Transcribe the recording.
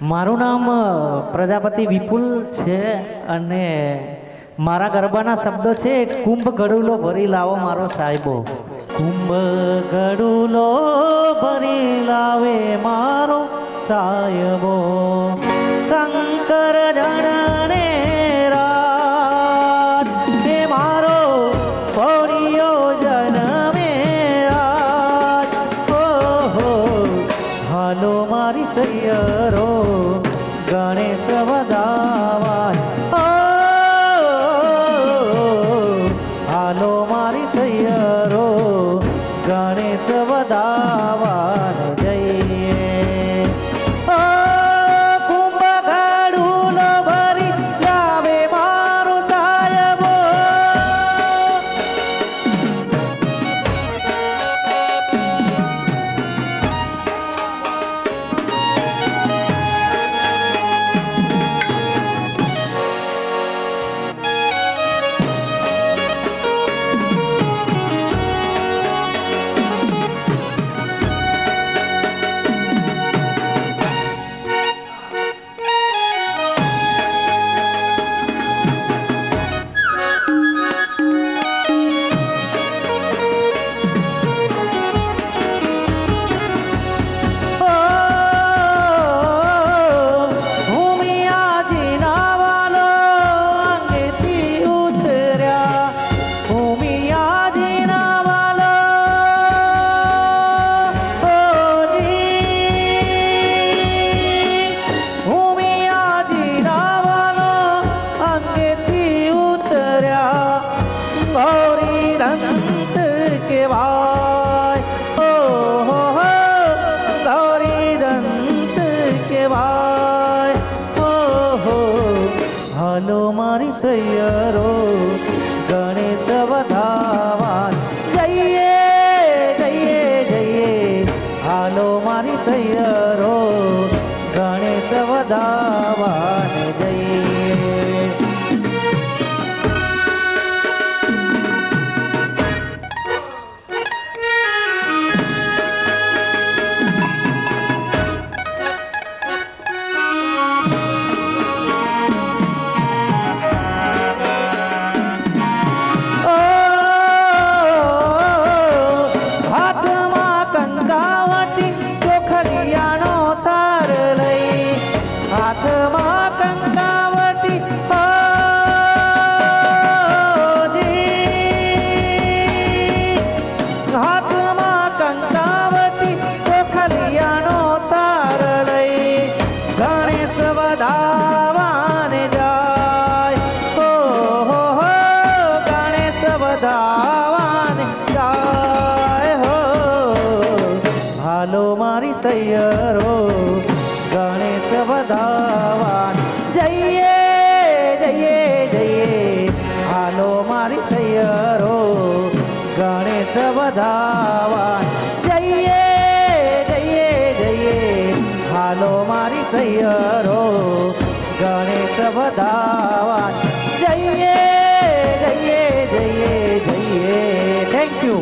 મારું નામ પ્રજાપતિ વિપુલ છે અને મારા ગરબાના શબ્દો છે, કુંભ ગડુલો ભરી લાવો મારો સાહેબો. કુંભ ગડુલો ભરી લાવે મારો સાહેબો. શંકર જણને સૈયરો ગણેશ વધાવાય ગૌરી દંત કેવાય ઓહો હો ગૌરી કેવાય ઓહો, હાલો મારી સૈયરો, ગણેશ વધાવા જઈએ જઈએ જઈએ. હાલો મારી ગણેશ વધાવાન. મારી સૈયરો ગણેશ વધાવાન જઈએ જઈએ જઈએ. હાલો મારી સૈયરો ગણેશ વધાવાન જઈએ જઈએ જઈએ. હાલો મારી સૈયરો ગણેશ વધાવાન જઈએ જઈએ જઈએ જઈએ. Thank you